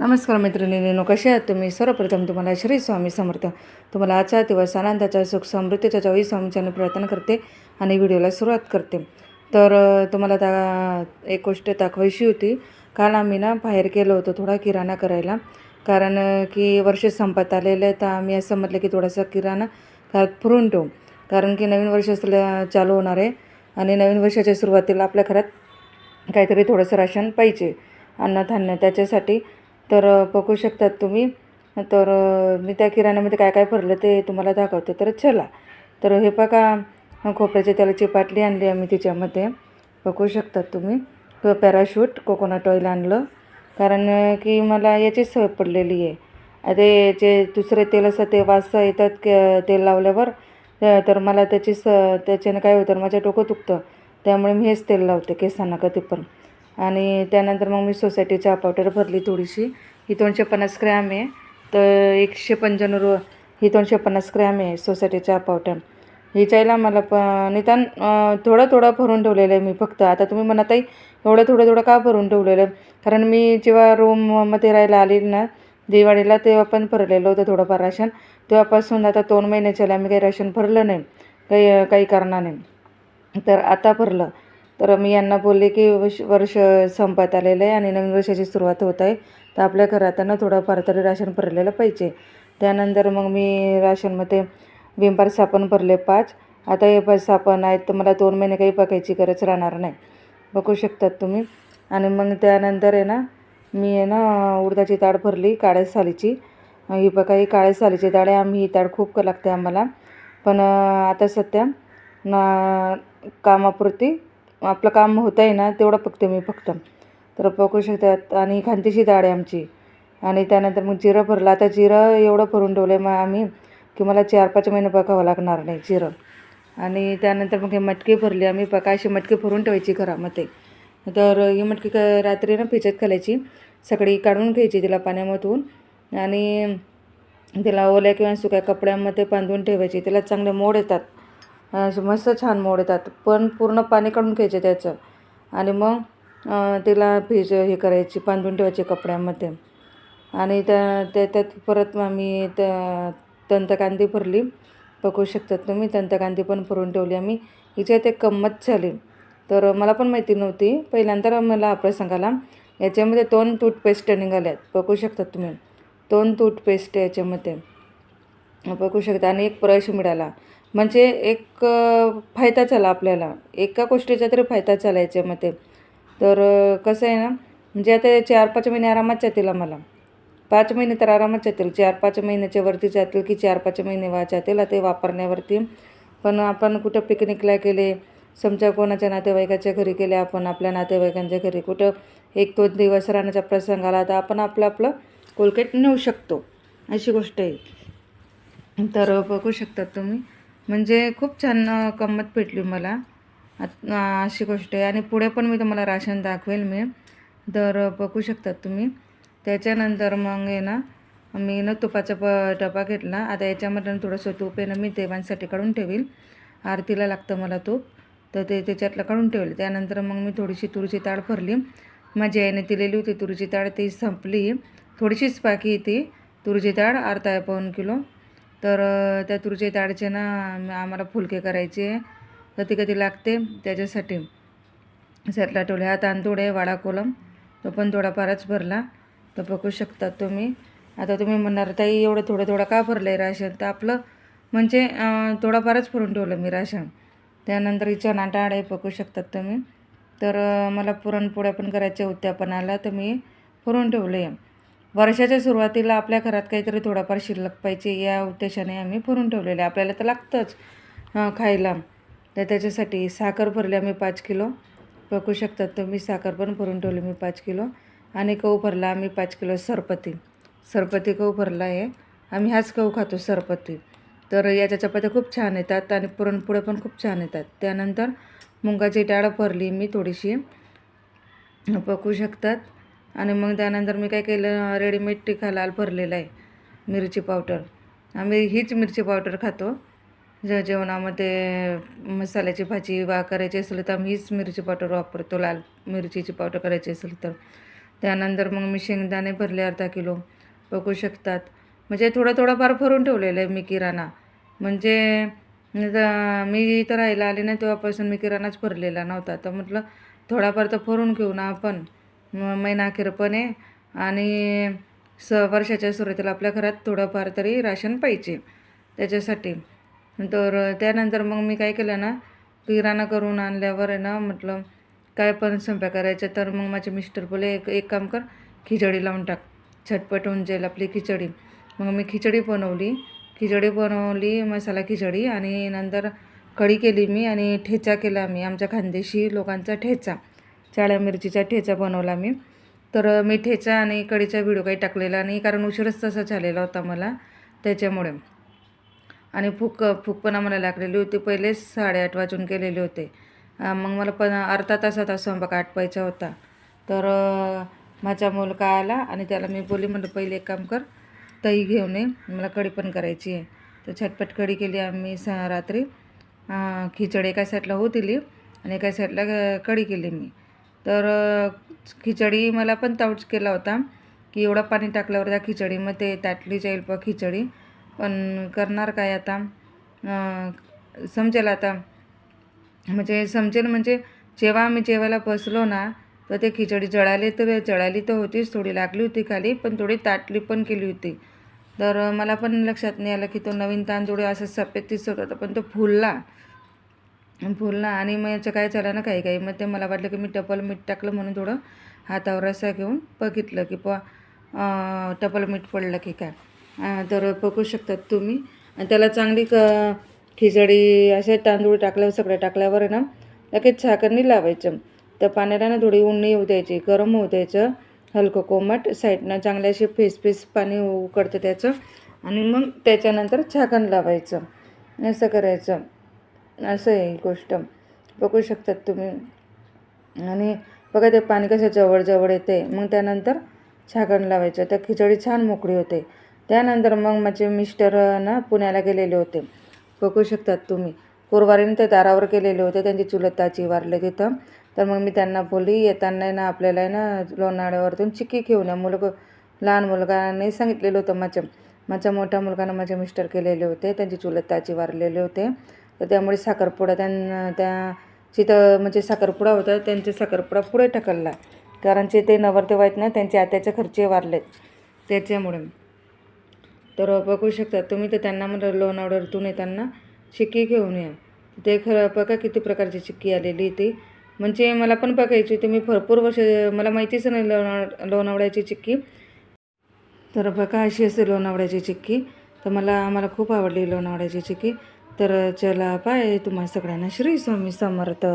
नमस्कार मैत्रिणींनो कसे आहात तुम्ही? सर्वप्रथम तुम्हाला श्री स्वामी समर्थ. तुम्हाला आजचा दिवस आनंदाचा सुख समृद्धीच्या जावी स्वामीच्याने प्रार्थना करते आणि व्हिडिओला सुरुवात करते. तर तुम्हाला त्या एक गोष्ट दाखवायची होती. काल आम्ही ना बाहेर गेलो होतो थोडा किराणा करायला. कारण की वर्ष संपत आलेलं आहे तर आम्ही असं म्हटलं की थोडासा किराणा घरात पुरून ठेवू. कारण की नवीन वर्ष असलं चालू होणार आहे आणि नवीन वर्षाच्या सुरुवातीला आपल्या घरात काहीतरी थोडंसं राशन पाहिजे. अन्नधान्य त्याच्यासाठी तर बघू शकतात तुम्ही. तर मी त्या किराण्यामध्ये काय काय भरलं ते तुम्हाला दाखवते. तर चला. तर हे बघा खोबऱ्याच्या तेलाची पाटली आणली आम्ही तिच्यामध्ये. बघू शकतात तुम्ही. किंवा पॅराशूट कोकोनट ऑइल आणलं. कारण की मला याची सवय पडलेली आहे. अरे जे दुसरे तेल असतं ते वास येतात तेल लावल्यावर. तर मला त्याची स त्याच्याने काय होतं माझं डोकं दुखतं. त्यामुळे मी हेच तेल लावते केसांना कधी पण. आणि त्यानंतर मग मी सोसायटीच्या पावडर भरली थोडीशी. ही दोनशे पन्नास ग्रॅम आहे. तर एकशे पंच्याण्णव रु ही दोनशे पन्नास ग्रॅम आहे सोसायटीच्या पावडर हिच्याला मला प निदान थोडं थोडं भरून ठेवलेलं आहे मी फक्त. आता तुम्ही म्हणत आहे एवढं थोडं थोडं का भरून ठेवलेलं आहे? कारण मी जेव्हा रूममध्ये राहायला आली ना दिवाळीला तेव्हा पण भरलेलं होतं थोडंफार राशन. तेव्हापासून आता दोन महिन्याच्या आम्ही काही राशन भरलं नाही. काही काही कारणाने तर आता भरलं. तर मी यांना बोलले की वर्ष वर्ष संपत आलेलं आहे आणि नवीन वर्षाची सुरुवात होत आहे. तर आपल्या घरात ना थोडंफार तरी राशन भरलेलं पाहिजे. त्यानंतर मग मी राशनमध्ये विंबार साबण भरले पाच. आता हे पाच साबण आहेत तर मला दोन महिने काही बघायची गरज राहणार नाही. बघू शकतात तुम्ही. आणि मग त्यानंतर आहे ना मी आहे ना उडदाची डाळ भरली काळ्या सालीची. ही बघा ही काळ्या सालीची डाळ आहे. आम्ही ही डाळ खूप लागते आम्हाला. पण आता सध्या ना कामापुरती आपलं काम होतं आहे ना तेवढं बघते मी फक्त. तर बघू शकतात. आणि ही खांतीची डाळ आहे आमची. आणि त्यानंतर मग जिरं भरलं. आता जिरं एवढं भरून ठेवलं आहे मग आम्ही की मला चार पाच महिने बघावं लागणार नाही जिरं. आणि त्यानंतर मग हे मटकी भरली. आम्ही बघा अशी मटकी भरून ठेवायची घरामध्ये. तर ही मटकी क रात्री ना भिजत घालायची. सकाळी काढून घ्यायची तिला पाण्यामधून. आणि तिला ओल्या किंवा सुक्या कपड्यांमध्ये बांधून ठेवायची. तिला चांगले मोड येतात. मस्त छान मोड येतात. पण पूर्ण पाणी काढून घ्यायचे त्याचं. आणि मग तिला भिज हे करायची बांधून ठेवायची कपड्यामध्ये. आणि त्या त्याच्यात परत मग आम्ही त्या दंतकांदी भरली. बघू शकतात तुम्ही दंतकांदी पण भरून ठेवली आम्ही. हिच्यात एक गंमत झाली. तर मला पण माहिती नव्हती. पहिल्यांदा मला हा याच्यामध्ये दोन टूथपेस्ट निघाल्यात बघू शकतात तुम्ही. दोन टूथपेस्ट याच्यामध्ये. बघू शकता. आणि एक ब्रश मिळाला. म्हणजे एक फायदा झाला आपल्याला. एका गोष्टीचा तरी फायदा झाला याच्यामध्ये. तर कसं आहे ना म्हणजे आता चार पाच महिने आरामात जातील आम्हाला. पाच महिने तर आरामात जातील. चार पाच महिन्याच्या वरती जातील की चार पाच महिने वा जातील ते वापरण्यावरती. पण आपण कुठं पिकनिकला गेले समजा कोणाच्या नातेवाईकाच्या घरी गेले आपण आपल्या नातेवाईकांच्या घरी कुठं एक दोन दिवस राहण्याचा प्रसंग आला तर आपण आपलं आपलं कोलकेट नेऊ शकतो. अशी गोष्ट आहे. तर बघू शकतात तुम्ही. म्हणजे खूप छान गंमत भेटली मला. अशी गोष्ट आहे. आणि पुढे पण मी तुम्हाला राशन दाखवेल मी. तर बघू शकतात तुम्ही. त्याच्यानंतर मग आहे ना मी ना तुपाचा प डबा घेतला. आता याच्यामध्ये थोडंसं तूप आहे ना मी देवांसाठी काढून ठेवील. आरतीला लागतं मला तूप. तर ते त्याच्यातलं काढून ठेवलं. त्यानंतर मग मी थोडीशी तुरीची ताळ भरली. माझी आईने दिलेली होती तुरीची ताळ ती संपली. थोडीशीच बाकी ती तुरीची डाळ अर्धा पाऊन किलो. तर त्या तुरीची डाळचे ना आम्हाला फुलके करायचे. कधी कधी लागते त्याच्यासाठी. सातला ठेवले हा तांदूळ आहे वाडा कोलम. तो पण थोडाफारच भरला. तर बघू शकतात तुम्ही. आता तुम्ही म्हणणार ताई एवढं थोडं थोडं का भरलं आहे राशन? तर आपलं म्हणजे थोडाफारच भरून ठेवलं मी राशन. त्यानंतर इच्छा चणा आहे बघू शकतात तुम्ही. तर मला पुरणपोळ्या पण करायच्या होत्या पण आला तर मी भरून ठेवले वर्षाच्या सुरुवातीला आपल्या घरात काहीतरी थोडाफार शिल्लक पाहिजे या उद्देशाने आम्ही भरून ठेवलेले आपल्याला तर लागतंच खायला. तर त्याच्यासाठी साखर भरली आम्ही पाच किलो. बघू शकतात तुम्ही साखर पण भरून ठेवली मी पाच किलो. आणि गहू भरला आम्ही पाच किलो सरपती. सरपती गहू भरला आहे. आम्ही हाच गहू खातो सरपती. तर याच्या चपात्या खूप छान येतात आणि पुरणपोळ्या पण खूप छान येतात. त्यानंतर मुंगाची डाळ भरली मी थोडीशी. पकवू शकतात. आणि मग त्यानंतर मी काय केलं रेडीमेड टिखा लाल भरलेला आहे मिरची पावडर. आम्ही हीच मिरची पावडर खातो. जे जेवणामध्ये मसाल्याची भाजी वा करायची असेल तर आम्ही हीच मिरची पावडर वापरतो लाल मिरचीची पावडर करायची असेल तर. त्यानंतर मग मी शेंगदाणे भरले अर्धा किलो. बघू शकतात. म्हणजे थोडं थोडंफार भरून ठेवलेलं आहे मी किराणा. म्हणजे मी इथं राहायला आले ना तेव्हापासून मी किराणाच भरलेला नव्हता. तर म्हटलं थोडाफार तर भरून घेऊ ना आपण. महिनाखेर पण आहे आणि स वर्षाच्या सुरुवातीला आपल्या घरात थोडंफार तरी राशन पाहिजे त्याच्यासाठी. तर त्यानंतर मग मी काय केलं ना किराणा करून आणल्यावर आहे ना म्हटलं काय पण स्वयंपाक करायचं तर मग माझे मिस्टर बोले एक एक काम कर खिचडी लावून टाक. झटपट होऊन जाईल आपली खिचडी. मग मी खिचडी बनवली. खिचडी बनवली मसाला खिचडी आणि नंतर कढी केली मी आणि ठेचा केला मी. आमच्या खानदेशी लोकांचा ठेचा चाळ्या मिरचीचा ठेचा बनवला मी. तर मी ठेचा आणि कढीचा व्हिडिओ काही टाकलेला नाही कारण उशीरच तसा झालेला होता मला त्याच्यामुळे. आणि फुक फुक पण आम्हाला लागलेली होती. पहिलेच साडेआठ वाजून गेलेले होते. मग मला पण अर्धा तासात स्वयंपाक आटपायचा होता. तर माझा मुलगा आला आणि त्याला मी बोली म्हणलं पहिले एक काम कर तई घेऊन ये. मला कढी पण करायची आहे. तर झटपट कढी केली आम्ही स रात्री. खिचडी एका साईडला होऊ दिली आणि एका साईडला कढी केली मी. तर खिचडी मला पण ताऊच केला होता की एवढं पाणी टाकल्यावर त्या खिचडीमध्ये ताटली जाईल प खिचडी पण करणार काय आता? समजेल आता. म्हणजे समजेल म्हणजे जेव्हा आम्ही जेवायला बसलो ना तर ते खिचडी जळाली तर जळाली तर होतीच. थोडी लागली होती खाली पण थोडी ताटली पण केली होती. तर मला पण लक्षात नाही आलं की तो नवीन तांदूळ असं सफेद दिसत होता पण तो फुलला. फुलला आणि मग याचं काय झालं ना काही काही मग ते मला वाटलं की मी टपल मीठ टाकलं म्हणून थोडं हातावर असं घेऊन बघितलं की प टपल मीठ पडलं की काय. तर पकवू शकतात तुम्ही. आणि त्याला चांगली क खिचडी असे तांदूळ टाकल्यावर सगळं टाकल्यावर आहे ना लगेच झाकणनी लावायचं. त्या पाण्याला ना थोडी उन्नी येऊ द्यायची गरम होऊ द्यायचं. हलकं कोमट साईडनं चांगले असे फेस फेस पाणी उकडतं त्याचं. आणि मग त्याच्यानंतर झाकण लावायचं. असं करायचं. असं आहे ही गोष्ट. बघू शकतात तुम्ही. आणि बघा ते पाणी कसं जवळजवळ येते मग त्यानंतर झाकण लावायचं. त्या खिचडी छान मोकळी होते. त्यानंतर मग माझे मिस्टर ना पुण्याला गेलेले होते. बघू शकतात तुम्ही. गुरुवारीनं ते दारावर गेलेले होते. त्यांची चुलत ताची वारले तिथं. तर मग मी त्यांना बोलली येताना आहे ना आपल्याला आहे ना लोणावळ्यावरतून चिक्की घेऊन या. मुलगा लहान मुलगाने सांगितलेलं होतं माझ्या माझ्या मोठ्या मुलगानं माझे मिस्टर केलेले होते. त्यांची चुलत ताची वारलेले होते. तर त्यामुळे साखरपुडा त्यांना त्या जिथं म्हणजे साखरपुडा होता त्यांचे साखरपुडा पुढे ढकलला. कारण जे ते नवरदेव आहेत ना त्यांचे आत्याचे खर्चे वारलेत. त्याच्यामुळे. तर बघू शकता तुम्ही तर त्यांना म्हणलं लोणावळ्यातून येताना चिक्की घेऊन या. ते खरं बघा किती प्रकारची चिक्की आलेली ती. म्हणजे मला पण बघायची होती मी भरपूर वर्ष मला माहितीच नाही लोणाव लोणावळ्याची चिक्की. तर बघा अशी असते लोणावळ्याची चिक्की. तर मला आम्हाला खूप आवडली लोणावळ्याची चिक्की. तर चला बाय तुम्हा सगळ्यांना श्री स्वामी समर्थ.